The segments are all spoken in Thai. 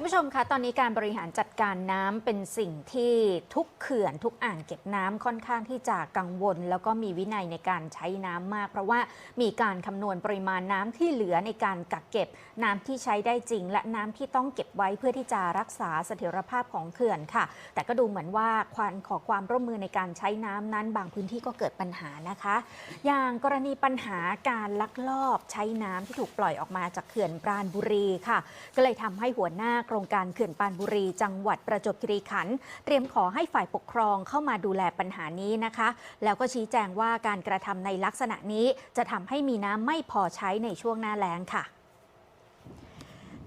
คุณผู้ชมคะตอนนี้การบริหารจัดการน้ำเป็นสิ่งที่ทุกเขื่อนทุกอ่างเก็บน้ำค่อนข้างที่จะกังวล แล้วก็มีวินัยในการใช้น้ำมาก เพราะว่ามีการคำนวณปริมาณน้ำที่เหลือในการกักเก็บ น้ำที่ใช้ได้จริง และน้ำที่ต้องเก็บไว้เพื่อที่จะรักษาเสถียรภาพของเขื่อนค่ะ แต่ก็ดูเหมือนว่าควานขอความร่วมมือในการใช้น้ำนั้น บางพื้นที่ก็เกิดปัญหานะคะ อย่างกรณีปัญหาการลักลอบใช้น้ำที่ถูกปล่อยออกมาจากเขื่อนปราณบุรีค่ะ ก็เลยทำให้หัวหน้าโครงการเขื่อนปานบุรี จังหวัดประจวบคีรีขันธ์เตรียมขอให้ฝ่ายปกครองเข้ามาดูแลปัญหานี้นะคะ แล้วก็ชี้แจงว่าการกระทำในลักษณะนี้จะทำให้มีน้ำไม่พอใช้ในช่วงหน้าแล้งค่ะ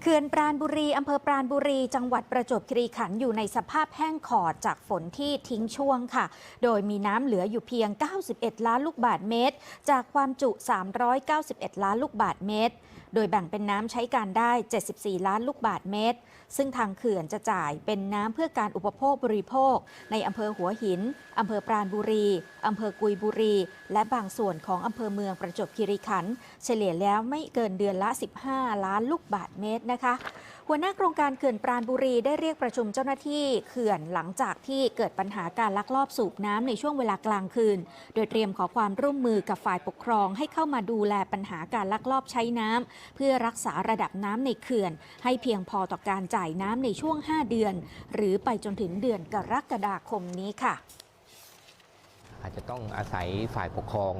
ขื่อนปราณบุรีอำเภอปราณบุรี จังหวัดประจวบคีรีขันธ์อยู่ในสภาพแห้งขอดจากฝนที่ทิ้งช่วงค่ะ โดยมีน้ำเหลืออยู่เพียง 91 ล้านลูกบาทเมตร จากความจุ 391 ล้านลูกบาทเมตร โดยแบ่งเป็นน้ำใช้การได้ 74 ล้านลูกบาทเมตร ซึ่งทางเขื่อนจะจ่ายเป็นน้ำเพื่อการอุปโภคบริโภค ในอำเภอหัวหินอำเภอปราณบุรีอำเภอกุยบุรี และบางส่วนของอำเภอเมืองประจวบคีรีขันธ์เฉลี่ยแล้วไม่เกินเดือนละ 15 ล้านลูกบาทเมตรนะคะ หัวหน้าโครงการเขื่อนปราณบุรีได้เรียกประชุมเจ้าหน้าที่เขื่อนหลังจากที่เกิดปัญหาการลักลอบสูบน้ำในช่วงเวลากลางคืน โดยเตรียมขอความร่วมมือกับฝ่ายปกครองให้เข้ามาดูแลปัญหาการลักลอบใช้น้ำเพื่อรักษาระดับน้ำในเขื่อน ให้เพียงพอต่อการจ่ายน้ำในช่วง 5 เดือน หรือไปจนถึงเดือนกรกฎาคมนี้ค่ะอาจจะต้องอาศัยฝ่ายปกครอง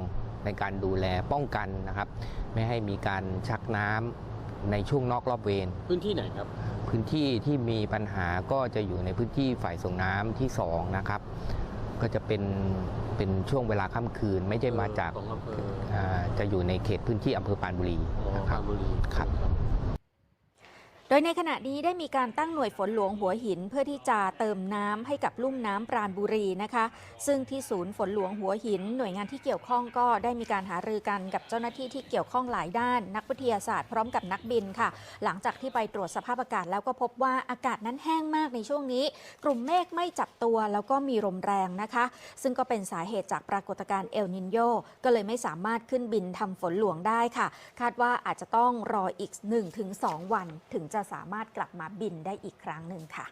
ในการดูแลป้องกันนะครับ ไม่ให้มีการชักน้ำ ในช่วงนอกรอบเวรพื้นที่ไหนครับ พื้นที่ที่มีปัญหาก็จะอยู่ในพื้นที่ฝ่ายส่งน้ำที่2นะครับ ก็จะเป็นเป็นช่วงเวลาค่ำคืนไม่ใช่มาจากของอำเภออ่าจะอยู่ในเขตพื้นที่อำเภอปรานบุรีอ๋อนะคปรัราบณบุรีครับโด ยในขณะนี้ได้มีการตั้งหน่วยฝนหลวงหัวหิน เพื่อที่จะเติมน้ำให้กับลุ่มน้ำปราณบุรีนะคะ ซึ่งที่ศูนย์ฝนหลวงหัวหิน หน่วยงานที่เกี่ยวข้องก็ได้มีการหารือกันกับเจ้าหน้าที่ที่เกี่ยวข้องหลายด้าน นักวิทยาศาสตร์พร้อมกับนักบินค่ะ หลังจากที่ไปตรวจสภาพอากาศแล้วก็พบว่าอากาศนั้นแห้งมากในช่วงนี้ กลุ่มเมฆไม่จับตัวแล้วก็มีลมแรงนะคะ ซึ่งก็เป็นสาเหตุจากปรากฏการณ์เอลนินโยก็เลยไม่สามารถขึ้นบินทำฝนหลวงได้ค่ะ คาดว่าอาจจะต้องรออีก 1-2 วันถึงจะสามารถกลับมาบินได้อีกครั้งหนึ่งค่ะ